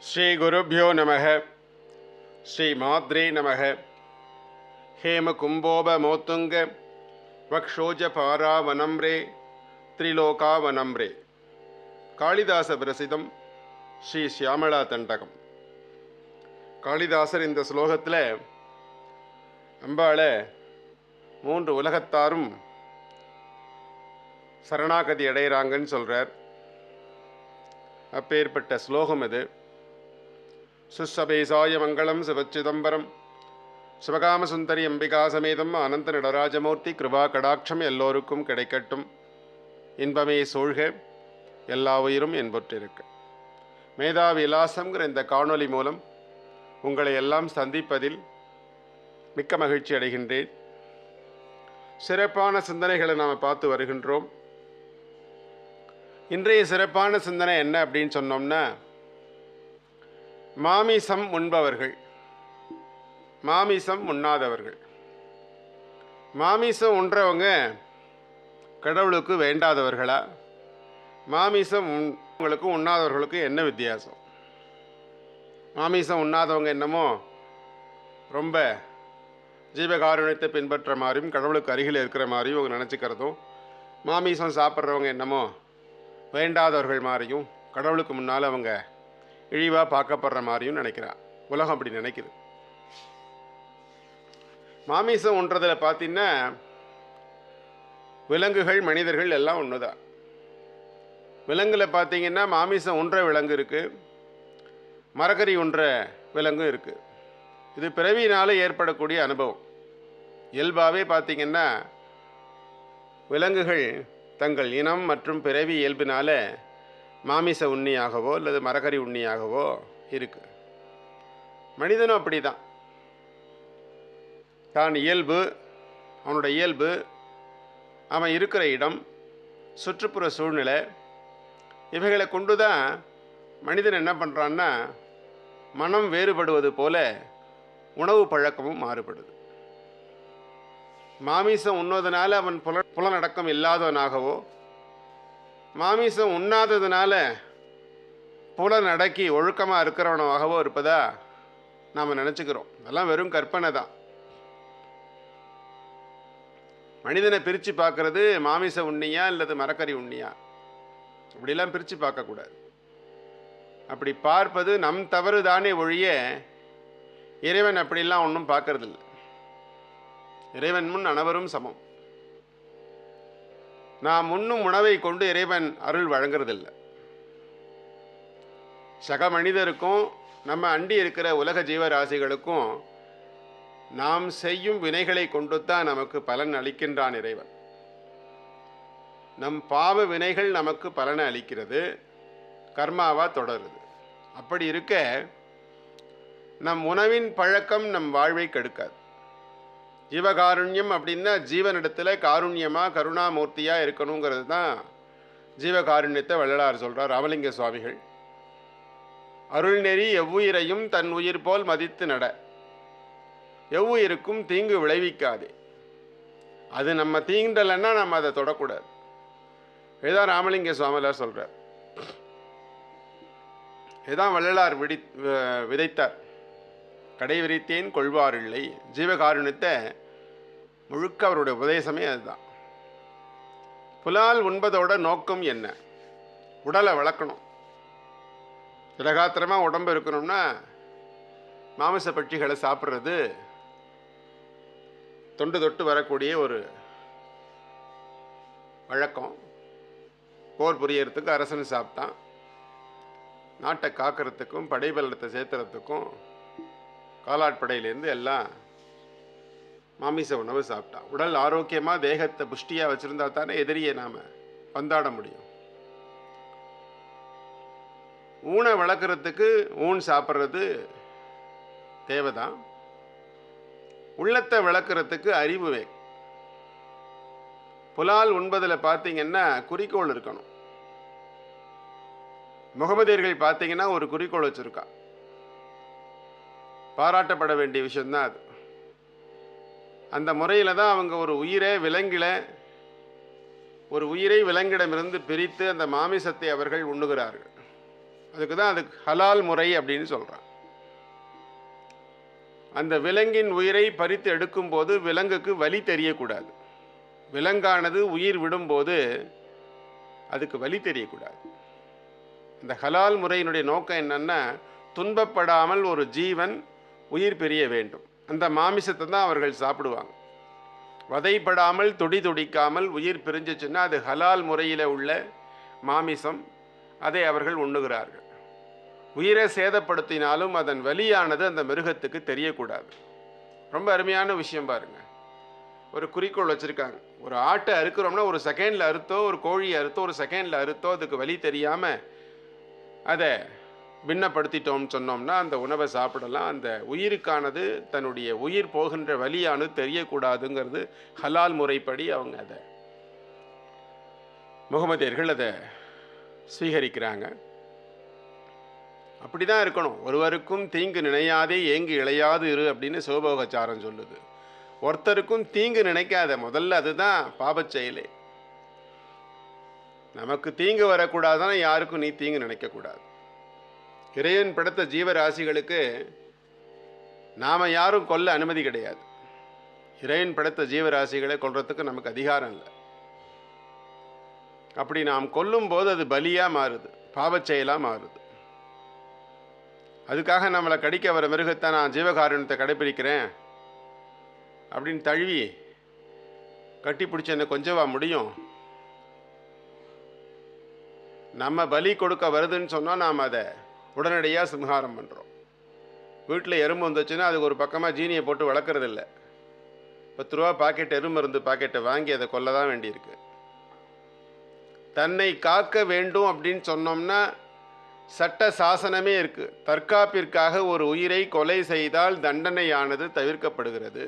ஸ்ரீ ஸ்ரீகுருभ्यो நமக. ஸ்ரீ மாத்ரே நமக. ஹேம கும்போப மோத்துங்க வக்ஷோஜ பாராவனம்ரே திரிலோகாவனம்ரே காளிதாச பிரசிதம் ஸ்ரீ சியாமளா தண்டகம். காளிதாசர் இந்த ஸ்லோகத்தில் அம்பாளை மூன்று உலகத்தாரும் சரணாகதி அடைகிறாங்கன்னு சொல்கிறார் அப்பேற்பட்ட ஸ்லோகம் இது. சுஸ்ஸபேசாய மங்களம் சிவச்சிதம்பரம். சிவகாமசுந்தரி அம்பிகா சமேதம் அனந்த நடராஜமூர்த்தி கிருபா கடாட்சம் எல்லோருக்கும் கிடைக்கட்டும். இன்பமே சூழ்க எல்லா உயிரும் என்பொற்றிருக்க. மேதா விலாசங்கிற இந்த காணொலி மூலம் உங்களை எல்லாம் சந்திப்பதில் மிக்க மகிழ்ச்சி அடைகின்றேன். சிறப்பான சிந்தனைகளை நாம் பார்த்து வருகின்றோம். இன்றைய சிறப்பான சிந்தனை என்ன அப்படின்னு சொன்னோம்னா மாமிசம் உண்பவர்கள். மாமிசம் உண்ணாதவர்கள். மாமிசம் உண்றவங்க கடவுளுக்கு வேண்டாதவர்களா? மாமிசம் உண்களுக்கும் உண்ணாதவர்களுக்கும் என்ன வித்தியாசம்? மாமிசம் உண்ணாதவங்க என்னமோ ரொம்ப ஜீவகாருண்யத்தை பின்பற்ற மாதிரியும் கடவுளுக்கு அருகில் இருக்கிற மாதிரியும் அவங்க நினச்சிக்கிறதும் மாமிசம் சாப்பிட்றவங்க என்னமோ வேண்டாதவர்கள் மாதிரியும் கடவுளுக்கு முன்னால் அவங்க இழிவாக பார்க்கப்படுற மாதிரியும் நினைக்கிறா உலகம் அப்படி நினைக்குது. மாமிசம் ஒன்றதில் பார்த்தீங்கன்னா விலங்குகள் மனிதர்கள் எல்லாம் ஒன்று தான் விலங்கில் பார்த்தீங்கன்னா மாமிசம் ஒன்ற விலங்கு இருக்குது மரக்கறி ஒன்ற விலங்கும் இருக்குது இது பிறவியினால் ஏற்படக்கூடிய அனுபவம். இயல்பாகவே பார்த்தீங்கன்னா விலங்குகள் தங்கள் இனம் மற்றும் பிறவி இயல்பினால் மாமிச உண்ணியாகவோ அல்லது மரக்கறி உண்ணியாகவோ இருக்கு. மனிதனும் அப்படி தான் தான் இயல்பு அவனோட இயல்பு அவன் இருக்கிற இடம் சுற்றுப்புற சூழ்நிலை இவைகளை கொண்டு தான் மனிதன் என்ன பண்ணுறான்னா மனம் வேறுபடுவது போல உணவு பழக்கமும் மாறுபடுது. மாமிசம் உண்ணுவதனால அவன் புல புலனடக்கம் இல்லாதவனாகவோ மாமிசம் உண்ணாததுனால புலனடக்கி ஒழுக்கமாக இருக்கிறவனவாகவோ இருப்பதா நாம் நினச்சிக்கிறோம். அதெல்லாம் வெறும் கற்பனை தான். மனிதனை பிரித்து பார்க்கறது மாமிச உண்ணியா அல்லது மரக்கறி உண்ணியா? அப்படிலாம் பிரித்து பார்க்கக்கூடாது அப்படி பார்ப்பது நம் தவறு தானே ஒழிய இறைவன் அப்படிலாம் ஒன்றும் பார்க்கறதில்ல. இறைவன் முன் அனைவரும் சமம். நாம் உண்ணும் உணவை கொண்டு இறைவன் அருள் வழங்குறதில்லை. சக மனிதருக்கும் நம்ம அண்டி இருக்கிற உலக ஜீவராசிகளுக்கும் நாம் செய்யும் வினைகளை கொண்டு தான் நமக்கு பலன் அளிக்கின்றான் இறைவன். நம் பாவ வினைகள் நமக்கு பலனை அளிக்கிறது கர்மாவா தொடருது. அப்படி இருக்க நம் உணவின் பழக்கம் நம் வாழ்வை கெடுக்காது. ஜீவகாருண்யம் அப்படின்னா ஜீவனிடத்தில் காருண்யமாக கருணாமூர்த்தியாக இருக்கணுங்கிறது தான் ஜீவகாருண்யத்தை வள்ளலார் சொல்கிறார் ராமலிங்க சுவாமிகள். அருள்நெறி எவ்வுயிரையும் தன் உயிர் போல் மதித்து நட. எவ்வுயிருக்கும் தீங்கு விளைவிக்காது. அது நம்ம தீண்டலைன்னா நம்ம அதை தொடக்கூடாது. இதுதான் ராமலிங்க சுவாமிலார் சொல்கிறார் இதுதான் வள்ளலார் விடி விதைத்தார். கடை விரித்தேன் கொள்வாரில்லை. ஜீவகாருண்யத்தை முழுக்க அவருடைய உபதேசமே அதுதான். புலால் உண்பதோட நோக்கம் என்ன? உடலை வளர்க்கணும். திரகாத்திரமாக உடம்பு இருக்கணும்னா மாமிச பட்சிகளை சாப்பிட்றது தொண்டு தொட்டு வரக்கூடிய ஒரு வழக்கம். போர் புரியறதுக்கு அரசன் சாப்பிட்டான். நாட்டை காக்கிறதுக்கும் படைபலத்தை சேர்த்துறதுக்கும் காலாட்படையிலேருந்து எல்லாம் மாமிச உணவு சாப்பிட்டான் உடல் ஆரோக்கியமாக தேகத்தை புஷ்டியாக வச்சுருந்தா தானே எதிரியை நாம் பந்தாட முடியும். ஊனை வளர்க்குறதுக்கு ஊன் சாப்பிட்றது தேவைதான். உள்ளத்தை வளர்க்குறதுக்கு அறிவு வே புலால் உண்பதில் பார்த்தீங்கன்னா குறிக்கோள் இருக்கணும். முகமதியர்கள் பார்த்தீங்கன்னா ஒரு குறிக்கோள் வச்சுருக்கா. பாராட்டப்பட வேண்டிய விஷயந்தான் அது. அந்த முறையில் தான் அவங்க ஒரு உயிரை விலங்கில ஒரு உயிரை விலங்கிடமிருந்து பிரித்து அந்த மாமிசத்தை அவர்கள் உண்ணுகிறார்கள். அதுக்கு தான் அதுக்கு ஹலால் முறை அப்படின்னு சொல்கிறான் அந்த விலங்கின் உயிரை பறித்து எடுக்கும்போது விலங்குக்கு வலி தெரியக்கூடாது. விலங்கானது உயிர் விடும்போது அதுக்கு வலி தெரியக்கூடாது. இந்த ஹலால் முறையினுடைய நோக்கம் என்னென்னா துன்பப்படாமல் ஒரு ஜீவன் உயிர் பிரிய வேண்டும். அந்த மாமிசத்தை தான் அவர்கள் சாப்பிடுவாங்க. வதைப்படாமல் துடி துடிக்காமல் உயிர் பிரிஞ்சிச்சுன்னா அது ஹலால் முறையில் உள்ள மாமிசம். அதை அவர்கள் உண்ணுகிறார்கள். உயிரை சேதப்படுத்தினாலும் அதன் வலியானது அந்த மிருகத்துக்கு தெரியக்கூடாது. ரொம்ப அருமையான விஷயம் பாருங்க. ஒரு குறிக்கோள் வச்சுருக்காங்க. ஒரு ஆட்டை அறுக்கிறோம்னா ஒரு செகண்டில் அறுத்தோ ஒரு கோழியை அறுத்தோ ஒரு செகண்டில் அறுத்தோ அதுக்கு வலி தெரியாமல் அதை பின்னப்படுத்திட்டோம்னு சொன்னோம்னா அந்த உணவை சாப்பிடலாம். அந்த உயிருக்கானது தன்னுடைய உயிர் போகின்ற வழியானது தெரியக்கூடாதுங்கிறது ஹலால் முறைப்படி அவங்க அதை முகமதியர்கள் அதை ஸ்வீகரிக்கிறாங்க அப்படி தான் இருக்கணும். ஒருவருக்கும் தீங்கு நினையாதே ஏங்கு இழையாது இரு அப்படின்னு சிவபோகச்சாரம் சொல்லுது. ஒருத்தருக்கும் தீங்கு நினைக்காத முதல்ல அதுதான் பாபச் செயலே. நமக்கு தீங்கு வரக்கூடாதுன்னா யாருக்கும் நீ தீங்கு நினைக்கக்கூடாது. இறையன் படைத்த ஜீவராசிகளுக்கு நாம் யாரும் கொல்ல அனுமதி கிடையாது. இறையன் படைத்த ஜீவராசிகளை கொல்றதுக்கு நமக்கு அதிகாரம் இல்லை. அப்படி நாம் கொல்லும் போது அது பலியாக மாறுது பாவச்செயலாக மாறுது. அதுக்காக நம்மளை கடிக்க வர மிருகத்தை நான் ஜீவகாரணத்தை கடைபிடிக்கிறேன் அப்படின்னு தழுவி கட்டி பிடிச்ச என்ன கொஞ்சவா முடியும். நம்ம பலி கொடுக்க வருதுன்னு சொன்னால் நாம் அதை உடனடியாக சிம்ஹாரம் பண்ணுறோம் வீட்டில் எறும்பு வந்துச்சுன்னா அதுக்கு ஒரு பக்கமாக ஜீனியை போட்டு வளர்க்குறது இல்லை பத்து ரூபா பாக்கெட் எறும்பு இருந்து பாக்கெட்டை வாங்கி அதை கொல்ல தான் வேண்டியிருக்கு. தன்னை காக்க வேண்டும் அப்படின்னு சொன்னோம்னா சட்ட சாசனமே இருக்குது தற்காப்பிற்காக ஒரு உயிரை கொலை செய்தால் தண்டனையானது தவிர்க்கப்படுகிறது.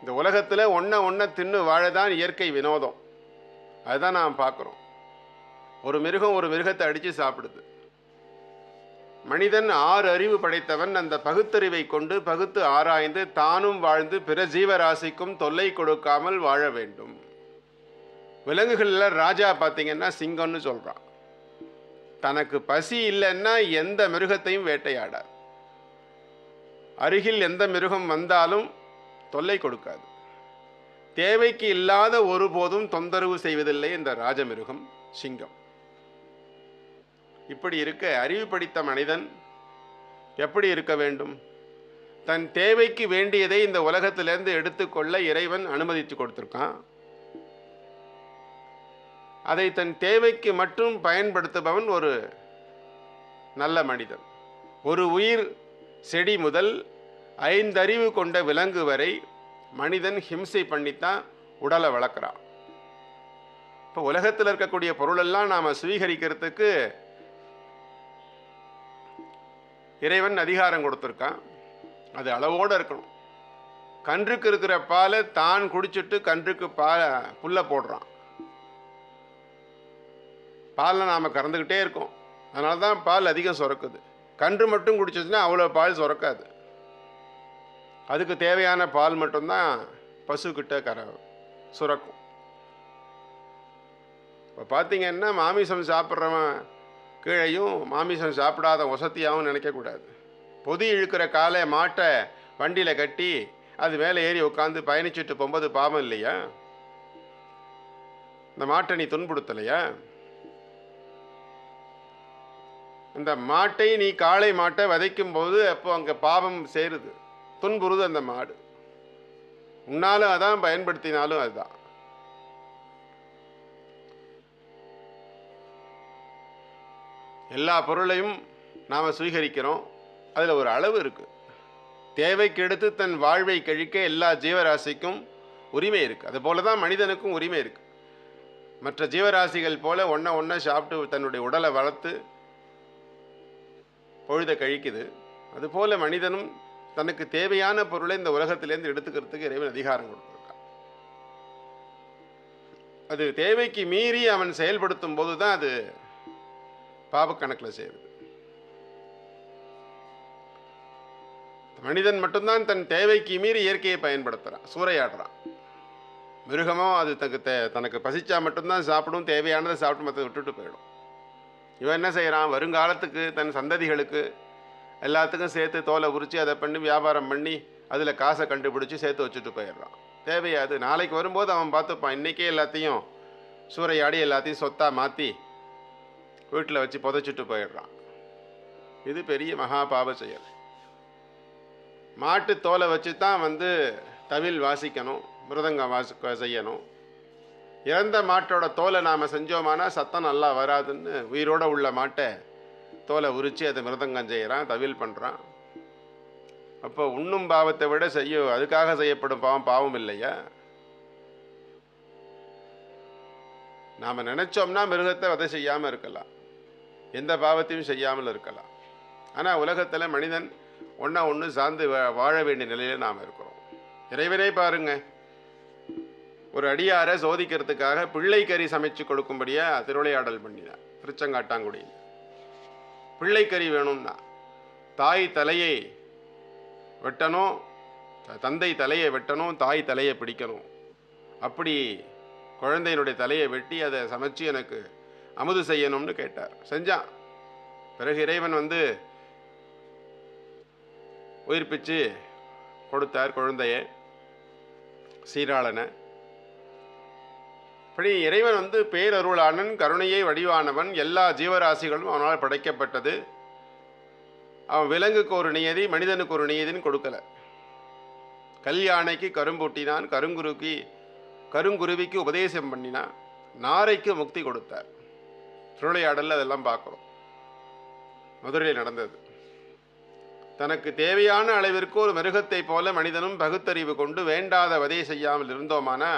இந்த உலகத்தில் ஒன்றை ஒன்றை தின்னு வாழதான் இயற்கை வினோதம். அதுதான் நாம் பார்க்குறோம். ஒரு மிருகம் ஒரு மிருகத்தை அடித்து சாப்பிடுது. மனிதன் ஆறு அறிவு படைத்தவன் அந்த பகுத்தறிவை கொண்டு பகுத்து ஆராய்ந்து தானும் வாழ்ந்து பிற ஜீவராசிக்கும் தொல்லை கொடுக்காமல் வாழ வேண்டும். விலங்குகளில் ராஜா பார்த்தீங்கன்னா சிங்கம்னு சொல்கிறான் தனக்கு பசி இல்லைன்னா எந்த மிருகத்தையும் வேட்டையாடாது. அருகில் எந்த மிருகம் வந்தாலும் தொல்லை கொடுக்காது. தேவைக்கு இல்லாத ஒருபோதும் தொந்தரவு செய்வதில்லை இந்த ராஜமிருகம் சிங்கம். இப்படி இருக்க அறிவு படித்த மனிதன் எப்படி இருக்க வேண்டும்? தன் தேவைக்கு வேண்டியதை இந்த உலகத்திலேருந்து எடுத்துக்கொள்ள இறைவன் அனுமதித்து கொடுத்துருக்கான். அதை தன் தேவைக்கு மட்டும் பயன்படுத்துபவன் ஒரு நல்ல மனிதன். ஒரு உயிர் செடி முதல் ஐந்தறிவு கொண்ட விலங்கு வரை மனிதன் ஹிம்சை பண்ணித்தான் உடலை வளர்க்குறான். இப்போ உலகத்தில் இருக்கக்கூடிய பொருளெல்லாம் நாம் சுவீகரிக்கிறதுக்கு இறைவன் அதிகாரம் கொடுத்துருக்கான். அது அளவோடு இருக்கணும். கன்றுக்கு இருக்கிற பாலை தான் குடிச்சிட்டு கன்றுக்கு பாலை புல்லை போடுறான். பாலில் நாம் கறந்துக்கிட்டே இருக்கோம். அதனால தான் பால் அதிகம் சுரக்குது. கன்று மட்டும் குடிச்சிச்சுன்னா அவ்வளோ பால் சுரக்காது. அதுக்கு தேவையான பால் மட்டும்தான் பசுக்கிட்ட கர சுரக்கும். இப்போ பார்த்தீங்கன்னா மாமிசம் சாப்பிட்றவன் கீழையும் மாமிசம் சாப்பிடாத வசதியாகவும் நினைக்கக்கூடாது பொதி இழுக்கிற காலை மாட்டை வண்டியில் கட்டி அது மேலே ஏறி உட்காந்து பயணிச்சுட்டு போகும்போது பாவம் இல்லையா? இந்த மாட்டை நீ துன்புறுத்தலையா? இந்த மாட்டை நீ காளை மாட்டை விதைக்கும் போது அப்போ அங்கே பாவம் சேருது. துன்புறுது அந்த மாடு. உன்னாலும் அதான் பயன்படுத்தினாலும் அதுதான். எல்லா பொருளையும் நாம் சுவீகரிக்கிறோம். அதில் ஒரு அளவு இருக்குது தேவைக்கு எடுத்து தன் வாழ்வை கழிக்க எல்லா ஜீவராசிக்கும் உரிமை இருக்குது அதுபோல தான் மனிதனுக்கும் உரிமை இருக்குது மற்ற ஜீவராசிகள் போல ஒன்றை ஒன்றை சாப்பிட்டு தன்னுடைய உடலை வளர்த்து பொழுதை கழிக்குது. அதுபோல மனிதனும் தனக்கு தேவையான பொருளை இந்த உலகத்திலேருந்து எடுத்துக்கிறதுக்கு இறைவன் அதிகாரம் கொடுத்துருக்கான். அது தேவைக்கு மீறி அவன் செயல்படுத்தும் போது தான் அது பாவக்கணக்கில் சேருது. மனிதன் மட்டும்தான் தன் தேவைக்கு மீறி இயற்கையை பயன்படுத்துகிறான் சூறையாடுறான். மிருகமோ அது தனக்கு தே தனக்கு பசிச்சா மட்டும்தான் சாப்பிடும் தேவையானதை சாப்பிட்டு மற்ற விட்டுட்டு போயிடும். இவன் என்ன செய்கிறான் வருங்காலத்துக்கு தன் சந்ததிகளுக்கு எல்லாத்துக்கும் சேர்த்து தோலை உரித்து அதை பண்ணி வியாபாரம் பண்ணி அதில் காசை கண்டுபிடிச்சி சேர்த்து வச்சுட்டு போயிடுறான். தேவையாது. நாளைக்கு வரும்போது அவன் பார்த்துப்பான் இன்றைக்கே எல்லாத்தையும் சூறையாடி எல்லாத்தையும் சொத்தாக மாற்றி வீட்டில் வச்சு புதைச்சிட்டு போயிடுறான். இது பெரிய மகா பாவ செயல். மாட்டு தோலை வச்சு தான் வந்து தவில் வாசிக்கணும் மிருதங்கம் வாசி செய்யணும். இறந்த மாட்டோட தோலை நாம் செஞ்சோமானா சத்தம் நல்லா வராதுன்னு உயிரோட உள்ள மாட்டை தோலை உரித்து அதை மிருதங்கம் செய்கிறான் தவில் பண்ணுறான் அப்போ உண்ணும் பாவத்தை விட செய்யும் அதுக்காக செய்யப்படும் பாவம் பாவம் இல்லையா? நாம் நினச்சோம்னா மிருகத்தை வதை செய்யாமல் இருக்கலாம். எந்த பாவத்தையும் செய்யாமல் இருக்கலாம். ஆனால் உலகத்தில் மனிதன் ஒன்றா ஒன்று சார்ந்து வா- வாழ வேண்டிய நிலையில் நாம் இருக்கிறோம். இறைவனே பாருங்க. ஒரு அடியாரை சோதிக்கிறதுக்காக பிள்ளை கறி சமைச்சு கொடுக்கும்படியாக திருவிளையாடல் பண்ணினார் திருச்செங்காட்டாங்குடியில். பிள்ளை கறி வேணும்னா தாய் தலையை வெட்டணும் த- தந்தை தலையை வெட்டணும் தாய் தலையை பிடிக்கணும். அப்படி குழந்தையினுடைய தலையை வெட்டி அதை சமைச்சு எனக்கு அமுது செய்யணும்னு கேட்டார். செஞ்சான். பிறகு இறைவன் வந்து உயிர்ப்பிச்சு கொடுத்தார் குழந்தைய சீராளனை. இப்படி இறைவன் வந்து பேரருளானன் கருணையை வடிவானவன் எல்லா ஜீவராசிகளும் அவனால் படைக்கப்பட்டது. அவன் விலங்குக்கு ஒரு நியதி மனிதனுக்கு ஒரு நியதின்னு கொடுக்கல. கல்யாணைக்கு கரும்பூட்டினான் கருங்குருக்கி கருங்குருவிக்கு உபதேசம் பண்ணினான் நாரைக்கு முக்தி கொடுத்தார். திருவிளையாடல்ல அதெல்லாம் பார்க்குறோம். மதுரையில் நடந்தது. தனக்கு தேவையான அளவிற்கு ஒரு மிருகத்தைப் போல மனிதனும் பகுத்தறிவு கொண்டு வேண்டாத வதை செய்யாமல் இருந்தோமானா?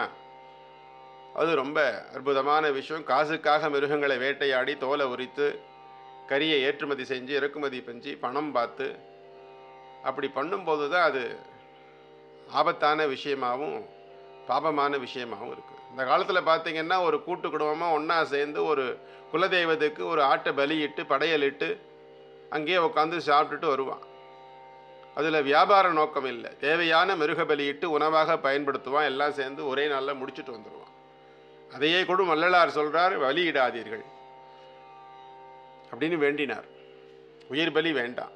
அது ரொம்ப அற்புதமான விஷயம். காசுக்காக மிருகங்களை வேட்டையாடி தோலை உரித்து கறியை ஏற்றுமதி செஞ்சு இறக்குமதி செஞ்சு பணம் பார்த்து அப்படி பண்ணும்போது தான் அது ஆபத்தான விஷயமாகவும் பாபமான விஷயமாகவும் இருக்குது இந்த காலத்தில் பார்த்தீங்கன்னா ஒரு கூட்டு குடும்பமாக ஒன்றா சேர்ந்து ஒரு குலதெய்வத்துக்கு ஒரு ஆட்டை பலியிட்டு படையலிட்டு அங்கேயே உட்காந்து சாப்பிட்டுட்டு வருவான். அதில் வியாபார நோக்கம் இல்லை. தேவையான மிருக பலியிட்டு உணவாக பயன்படுத்துவான். எல்லாம் சேர்ந்து ஒரே நாளில் முடிச்சுட்டு வந்துடுவான் அதையே கூட வள்ளலார் சொல்கிறார் வலியிடாதீர்கள். அப்படின்னு வேண்டினார். உயிர் பலி வேண்டாம்.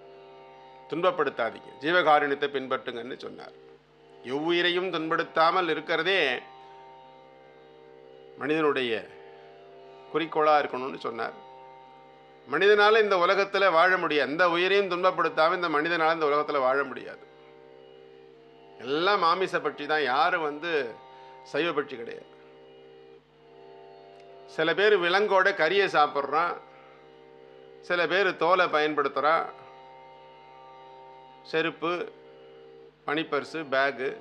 துன்பப்படுத்தாதீங்க. ஜீவகாருண்யத்தை பின்பற்றுங்கன்னு சொன்னார். எவ்வுயிரையும் துன்படுத்தாமல் இருக்கிறதே மனிதனுடைய குறிக்கோளாக இருக்கணும்னு சொன்னார். மனிதனால் இந்த உலகத்தில் வாழ முடியாது. எந்த உயிரையும் துன்பப்படுத்தாமல் இந்த மனிதனால் இந்த உலகத்தில் வாழ முடியாது. எல்லாம் மாமிச பட்சி தான். யாரும் வந்து சைவ பட்சி கிடையாது. சில பேர் விலங்கோட கறியை சாப்பிட்றான். சில பேர் தோலை பயன்படுத்துகிறான் செருப்பு பனிப்பர்ஸு பேகு.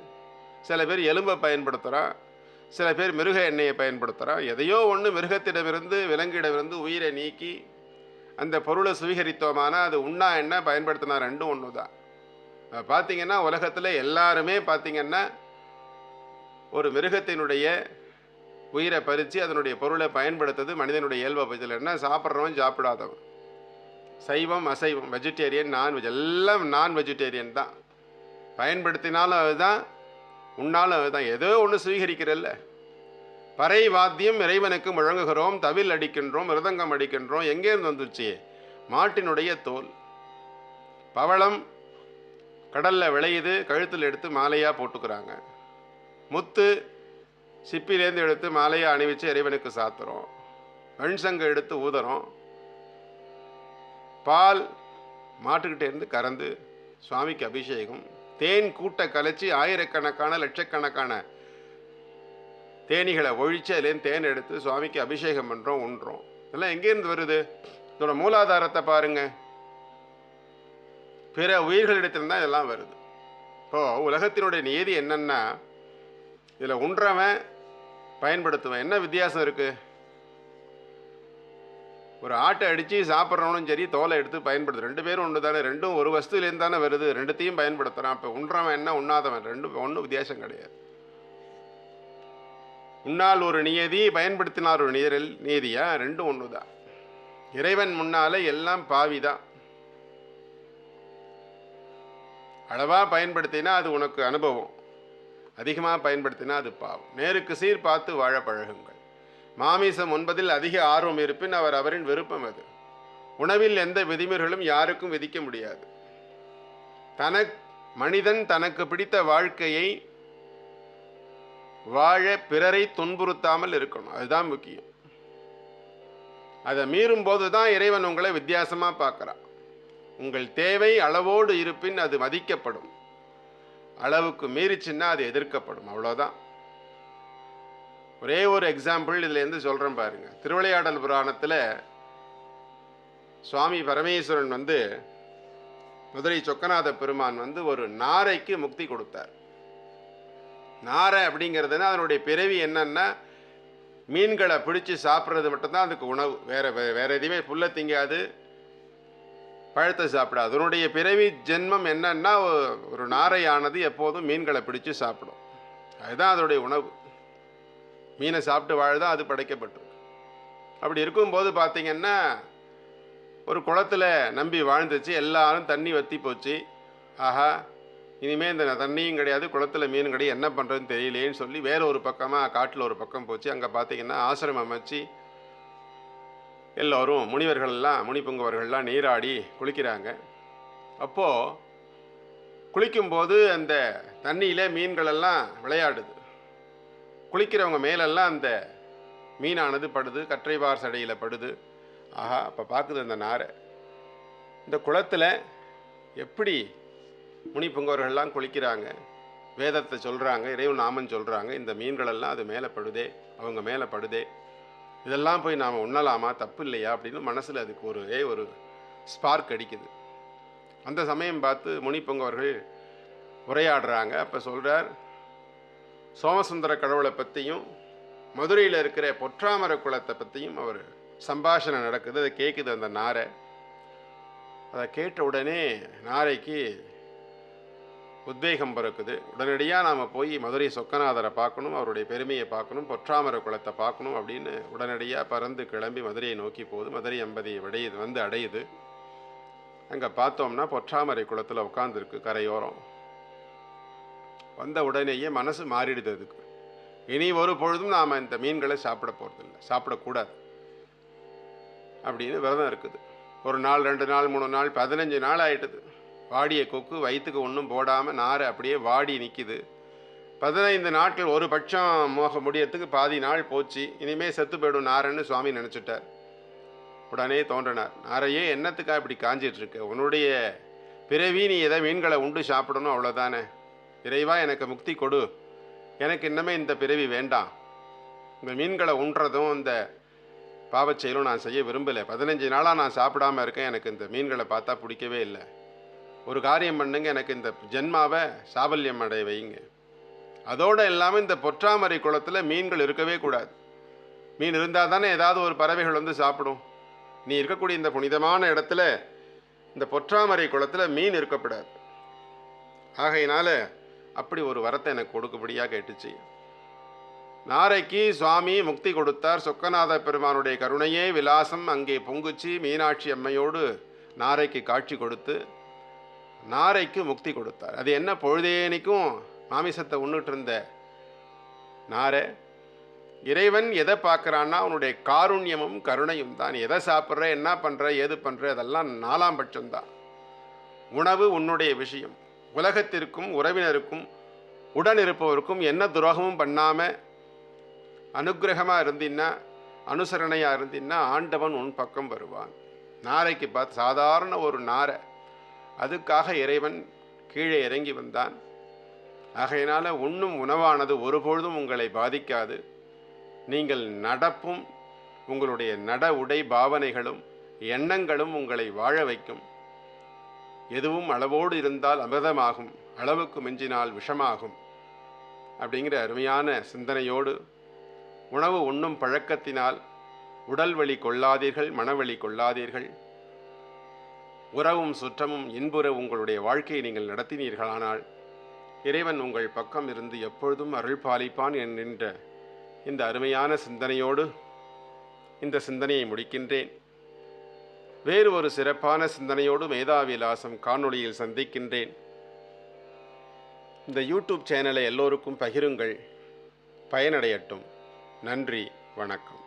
சில பேர் எலும்பை பயன்படுத்துகிறான் சில பேர் மிருக எண்ணெயை பயன்படுத்துகிறான் எதையோ ஒன்று மிருகத்திடமிருந்து விலங்கிடமிருந்து உயிரை நீக்கி அந்த பொருளை சுவீகரித்தோமானா அது உண்ணா என்ன பயன்படுத்தினா ரெண்டும் ஒன்று தான் பார்த்தீங்கன்னா உலகத்தில் எல்லாருமே பார்த்திங்கன்னா ஒரு மிருகத்தினுடைய உயிரை பறித்து அதனுடைய பொருளை பயன்படுத்துறது மனிதனுடைய இயல்பை பற்றியில் என்ன? சாப்பிட்றவன் சாப்பிடாதவன். சைவம் அசைவம் வெஜிடேரியன் நான்வெஜ் எல்லாம் நான் வெஜிடேரியன் தான். பயன்படுத்தினாலும் அதுதான் உன்னாலும் அதுதான் ஏதோ ஒன்று சுவீகரிக்கிறல்ல. பறை வாத்தியம் இறைவனுக்கு முழங்குகிறோம் தவில் அடிக்கின்றோம் மிருதங்கம் அடிக்கின்றோம் எங்கேருந்து வந்துச்சு மாட்டினுடைய தோல். பவளம் கடலில் விளையுது கழுத்தில் எடுத்து மாலையாக போட்டுக்கிறாங்க. முத்து சிப்பிலேருந்து எடுத்து மாலையை அணிவிச்சு இறைவனுக்கு சாத்துறோம். வெண்சங்கு எடுத்து ஊதுறோம். பால் மாட்டுக்கிட்டேருந்து கறந்து சுவாமிக்கு அபிஷேகம். தேன் கூட்ட கலைச்சி ஆயிரக்கணக்கான லட்சக்கணக்கான தேனீகளை ஒழிச்சு அதுலேருந்து தேன் எடுத்து சுவாமிக்கு அபிஷேகம் பண்ணுறோம் உண்றோம். இதெல்லாம் எங்கேருந்து வருது? இதோட மூலாதாரத்தை பாருங்க. பிற உயிர்களிடத்திலிருந்து தான் இதெல்லாம் வருது. இப்போது உலகத்தினுடைய நியதி என்னன்னா இதில் உண்றவன் பயன்படுத்துவேன். என்ன வித்தியாசம் இருக்குது ஒரு ஆட்டை அடித்து சாப்பிட்றவனும் சரி தோலை எடுத்து பயன்படுத்து. ரெண்டு பேரும் ஒன்று தானே ரெண்டும் ஒரு வஸ்துலேருந்து தானே வருது. ரெண்டுத்தையும் பயன்படுத்துகிறான் அப்போ உண்றவன் என்ன உண்ணாதவன்? ரெண்டு ஒன்றும் வித்தியாசம் கிடையாது. உன்னால் ஒரு நியதி பயன்படுத்தினார் ஒரு நீரில் நீதியா ரெண்டும் ஒன்று தான் இறைவன் முன்னாலே எல்லாம் பாவி தான் அளவாக பயன்படுத்தினா அது உனக்கு அனுபவம். அதிகமாக பயன்படுத்தினா அது பாவம். நேருக்கு சீர் பார்த்து வாழ பழகுங்கள். மாமிசம் உண்பதில் அதிக ஆர்வம் இருப்பின் அவர் அவரின் விருப்பம் அது. உணவில் எந்த விதிமுறைகளும் யாருக்கும் விதிக்க முடியாது. தனக் மனிதன் தனக்கு பிடித்த வாழ்க்கையை வாழ பிறரை துன்புறுத்தாமல் இருக்கணும். அதுதான் முக்கியம். அதை மீறும் போது தான் இறைவன் உங்களை வித்தியாசமாக பார்க்குறான். உங்கள் தேவை அளவோடு இருப்பின் அது மதிக்கப்படும். அளவுக்கு மீறிச்சுன்னா அது எதிர்க்கப்படும். அவ்வளோதான் ஒரே ஒரு எக்ஸாம்பிள் இதுலேருந்து சொல்கிறேன் பாருங்க. திருவிளையாடல் புராணத்தில் சுவாமி பரமேஸ்வரன் வந்து மதுரை சொக்கநாத பெருமான் வந்து ஒரு நாரைக்கு முக்தி கொடுத்தார். நாரை அப்படிங்கிறதுனா அதனுடைய பிறவி என்னன்னா மீன்களை பிடிச்சி சாப்பிட்றது மட்டும்தான் அதுக்கு உணவு. வேற வேறு வேற எதுவுமே புல்லை திங்காது. பழத்தை சாப்பிடாது. அதனுடைய பிறவி ஜென்மம் என்னன்னா ஒரு நாரையானது எப்போதும் மீன்களை பிடிச்சி சாப்பிடும். அதுதான் அதனுடைய உணவு. மீனை சாப்பிட்டு வாழ்தா அது படைக்கப்பட்டிருக்கு. அப்படி இருக்கும்போது பார்த்தீங்கன்னா ஒரு குளத்துல நம்பி வாழ்ந்துச்சு எல்லாரும் தண்ணி வற்றி போச்சு. ஆஹா இனிமேல் இந்த தண்ணியும் கிடையாது குளத்துல மீன் கிடையாது என்ன பண்ணுறதுன்னு தெரியலேன்னு சொல்லி வேற ஒரு பக்கமாக காட்டில் ஒரு பக்கம் போச்சு. அங்கே பார்த்தீங்கன்னா ஆசிரமம் அமைச்சு எல்லோரும் முனிவர்கள் எல்லாம் முனிப்புங்கவர்கள்லாம் நீராடி குளிக்கிறாங்க. அப்போது குளிக்கும்போது அந்த தண்ணியில் மீன்களெல்லாம் விளையாடுது. குளிக்கிறவங்க மேலெல்லாம் அந்த மீனானது படுது கற்றைவார் சடையில் படுது. ஆஹா அப்போ பார்க்குது அந்த நாரை. இந்த குளத்தில் எப்படி முனி பொங்கவர்கள்லாம் குளிக்கிறாங்க? வேதத்தை சொல்கிறாங்க இறைவன் நாமம் சொல்கிறாங்க இந்த மீன்களெல்லாம் அது மேலே படுதே அவங்க மேலே படுதே. இதெல்லாம் போய் நாம் உண்ணலாமா? தப்பு இல்லையா அப்படின்னு மனசில் அதுக்கு ஒரு ஒரு ஸ்பார்க் அடிக்குது. அந்த சமயம் பார்த்து முனி பொங்கவர்கள் உரையாடுறாங்க. அப்போ சொல்கிறார் சோமசுந்தர கடவுளை பற்றியும் மதுரையில் இருக்கிற பொற்றாமர குளத்தை பற்றியும் அவர் சம்பாஷணை நடக்குது அதை கேட்குது அந்த நாரை. அதை கேட்ட உடனே நாரைக்கு உத்வேகம் பிறக்குது. உடனடியாக நாம் போய் மதுரை சொக்கநாதரை பார்க்கணும் அவருடைய பெருமையை பார்க்கணும் பொற்றாமர குளத்தை பார்க்கணும் அப்படின்னு உடனடியாக பறந்து கிளம்பி மதுரையை நோக்கி போகுது. மதுரை எம்பதியை விடையுது வந்து அடையுது. அங்கே பார்த்தோம்னா பொற்றாமரை குளத்தில் உட்காந்துருக்கு கரையோரம். வந்த உடனேயே மனசு மாறிடுது அதுக்கு. இனி ஒரு பொழுதும் நாம் இந்த மீன்களை சாப்பிட போகிறதில்ல சாப்பிடக்கூடாது. அப்படின்னு விரதம் இருக்குது. ஒரு நாள் ரெண்டு நாள் மூணு நாள் பதினஞ்சு நாள் ஆயிட்டுது. வாடிய கொக்கு வயிற்றுக்கு ஒன்றும் போடாமல் நாரை அப்படியே வாடி நிற்கிது பதினைந்து நாட்கள் ஒரு பட்சம் மோக முடியறதுக்கு பாதி நாள் போச்சு. இனிமே செத்து போயிடும் நாரன்னு சுவாமி நினச்சிட்டார். உடனே தோன்றினார் நாரையே என்னத்துக்கா இப்படி காஞ்சிட்டு உன்னுடைய பிறவி நீ எதை மீன்களை உண்டு சாப்பிடணும்? அவ்வளோதானே இறைவா எனக்கு முக்தி கொடு. எனக்கு இன்னமே இந்த பிறவி வேண்டாம். இந்த மீன்களை உண்றதும் இந்த பாவச் செயலும் நான் செய்ய விரும்பலை. பதினஞ்சு நாளாக நான் சாப்பிடாம இருக்கேன். எனக்கு இந்த மீன்களை பார்த்தா பிடிக்கவே இல்லை. ஒரு காரியம் பண்ணுங்க. எனக்கு இந்த ஜென்மாவை சாபல்யம் அடைய வைங்க. அதோடு இல்லாமல் இந்த பொற்றாமரை குளத்தில் மீன்கள் இருக்கவே கூடாது. மீன் இருந்தால் தானே ஏதாவது ஒரு பறவைகள் வந்து சாப்பிடும். நீ இருக்கக்கூடிய இந்த புனிதமான இடத்துல இந்த பொற்றாமரை குளத்தில் மீன் இருக்கக்கூடாது ஆகையினால அப்படி ஒரு வரத்தை எனக்கு கொடுக்கும்படியாக கேட்டுச்சு. நாரைக்கு சுவாமி முக்தி கொடுத்தார். சொக்கநாத பெருமானுடைய கருணையே விலாசம் அங்கே பொங்குச்சி மீனாட்சி அம்மையோடு நாரைக்கு காட்சி கொடுத்து நாரைக்கு முக்தி கொடுத்தார். அது என்ன பொழுதேனிக்கும் மாமிசத்தை உண்ணுட்டு இருந்த நாரை. இறைவன் எதை பார்க்குறான்னா அவனுடைய காருண்யமும் கருணையும் தான். எதை சாப்பிட்ற என்ன பண்ணுற ஏது பண்ணுற அதெல்லாம் நாலாம் பட்சம்தான். உணவு உன்னுடைய விஷயம். உலகத்திற்கும் உறவினருக்கும் உடன் இருப்பவருக்கும் என்ன துரோகமும் பண்ணாமல் அனுக்கிரகமாக இருந்தின்னா அனுசரணையாக இருந்தின்னா ஆண்டவன் உன் பக்கம் வருவான். நாரைக்கு பார்த்து சாதாரண ஒரு நாரை அதுக்காக இறைவன் கீழே இறங்கி வந்தான். ஆகையினால் உண்ணும் உணவானது ஒருபொழுதும் உங்களை பாதிக்காது. நீங்கள் நடப்பும் உங்களுடைய நட உடை பாவனைகளும் எண்ணங்களும் உங்களை வாழ வைக்கும். எதுவும் அளவோடு இருந்தால் அமிர்தமாகும் அளவுக்கு மிஞ்சினால் விஷமாகும். அப்படிங்கிற அருமையான சிந்தனையோடு உணவு உண்ணும் பழக்கத்தினால் உடல் வலி கொள்ளாதீர்கள் மனவழி கொள்ளாதீர்கள். உறவும் சுற்றமும் இன்புற உங்களுடைய வாழ்க்கையை நீங்கள் நடத்தினீர்களானால் இறைவன் உங்கள் பக்கம் இருந்து எப்பொழுதும் அருள் பாலிப்பான் என்கின்ற இந்த அருமையான சிந்தனையோடு இந்த சிந்தனையை முடிக்கின்றேன். வேறு ஒரு சிறப்பான சிந்தனையோடு மேதாவிலாசம் காணொளியில் சந்திக்கின்றேன். இந்த யூடியூப் சேனலை எல்லோருக்கும் பகிருங்கள். பயனடையட்டும். நன்றி வணக்கம்.